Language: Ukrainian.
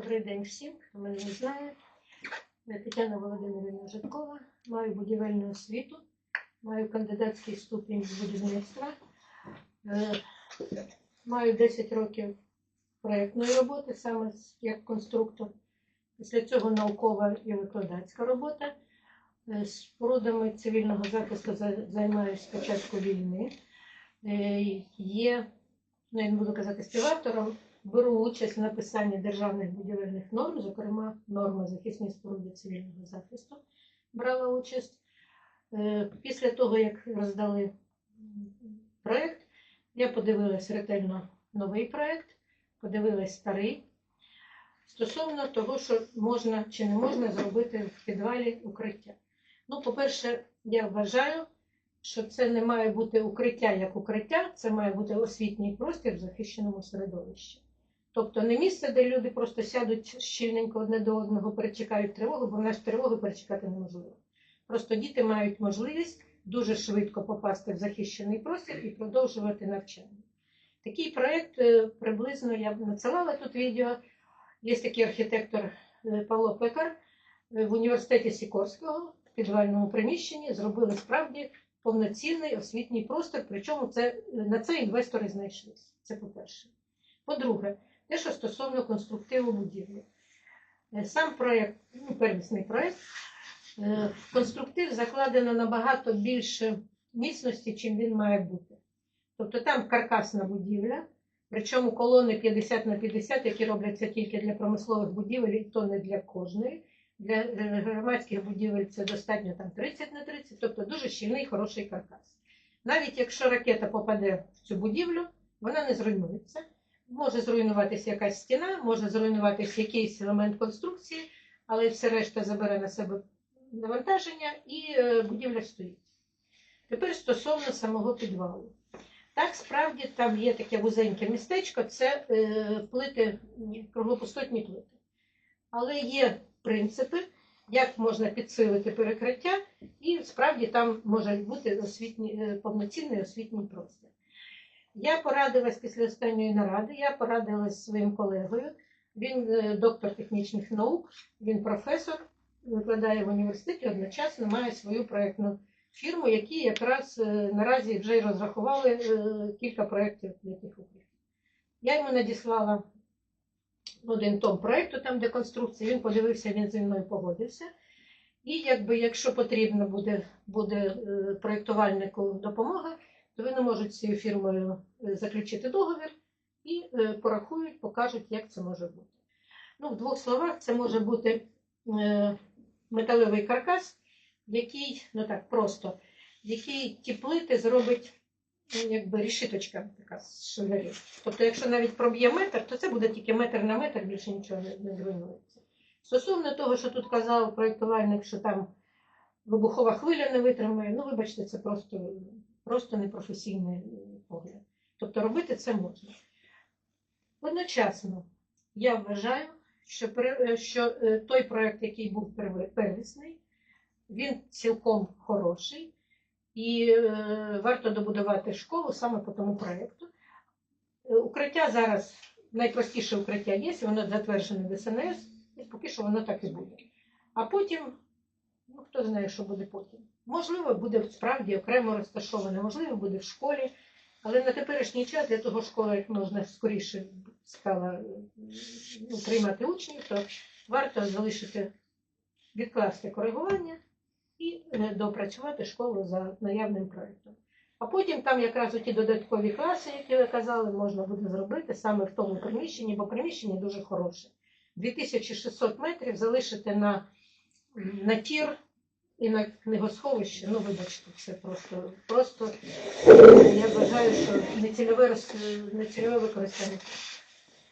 Добрий день всім, хто мене не знає. Я Тетяна Володимирівна Житкова, маю будівельну освіту, маю кандидатський ступінь з будівництва, Е, маю 10 років проєктної роботи, саме як конструктор. Після цього наукова і викладацька робота. Е, Спорудами цивільного захисту займаюся з початку війни. Е, Є, ну не буду казати співавтором, беру участь в написанні державних будівельних норм, зокрема норми захисні споруди цивільного захисту. Брала участь. Е, Після того, як роздали проєкт, я подивилась ретельно новий проєкт, подивилась старий. Стосовно того, що можна чи не можна зробити в підвалі укриття. Ну, по-перше, я вважаю, що це не має бути укриття як укриття, це має бути освітній простір в захищеному середовищі. Тобто не місце, де люди просто сядуть щільненько одне до одного, перечекають тривогу, бо в нас тривоги перечекати неможливо. Просто діти мають можливість дуже швидко попасти в захищений простір і продовжувати навчання. Такий проєкт е, приблизно я надсилала тут відео. Є такий архітектор е, Павло Пекар е, в університеті Сікорського в підвальному приміщенні зробили справді повноцінний освітній простір, причому це, на це інвестори знайшлися. Це по-перше. По-друге, те, що стосовно конструктиву будівлі. Е, Сам проєкт, ну, первісний проєкт, е, в конструктив закладено набагато більше міцності, чим він має бути. Тобто там каркасна будівля, причому колони 50 на 50, які робляться тільки для промислових будівель, і то не для кожної. Для е, громадських будівель це достатньо там 30 на 30, тобто дуже щільний, хороший каркас. Навіть якщо ракета попаде в цю будівлю, вона не зруйнується. Може зруйнуватися якась стіна, може зруйнуватися якийсь елемент конструкції, але все решта забере на себе навантаження і е, будівля стоїть. Тепер стосовно самого підвалу. Так, справді там є таке вузеньке містечко, це е, плити, круглопустотні плити. Але є принципи, як можна підсилити перекриття, і справді там може бути освітній, е, повноцінний освітній простір. Я порадилась після останньої наради, я порадилась зі своїм колегою. Він е, доктор технічних наук, він професор, викладає в університеті, одночасно має свою проєктну фірму, які якраз е, наразі вже й розрахували е, кілька проєктів яких укриттів. Я йому надіслала один том проєкту, там де конструкція, він подивився, він зі мною погодився. І якби, якщо потрібна буде, буде проєктувальнику допомога, то вони можуть з цією фірмою е, заключити договір і е, порахують, покажуть, як це може бути. Ну, в двох словах, це може бути е, металевий каркас, який, ну так, просто, який ті плити зробить ну, якби рішиточка така з шулерів. Тобто, якщо навіть проб'є метр, то це буде тільки метр на метр, більше нічого не зруйнується. Стосовно того, що тут казав проєктувальник, що там вибухова хвиля не витримає, ну вибачте, це просто, просто непрофесійний е, погляд. Тобто робити це можна. Одночасно я вважаю, що, е, що е, той проєкт, який був первісний, він цілком хороший, і варто добудувати школу саме по тому проєкту. Укриття зараз найпростіше укриття є, воно затверджене ДСНС, і поки що воно так і буде. А потім, хто знає, що буде потім. Можливо, буде справді окремо розташоване, можливо, буде в школі, але на теперішній час для того школа як можна скоріше стала е, ну, приймати учнів, то варто залишити, відкласти коригування і е, доопрацювати школу за наявним проєктом. А потім там якраз ті додаткові класи, які ви казали, можна буде зробити саме в тому приміщенні, бо приміщення дуже хороше. 2600 метрів залишити на, на тір і на книгосховище. Ну, вибачте, це просто, просто я вважаю, що нецільове, роз- використання.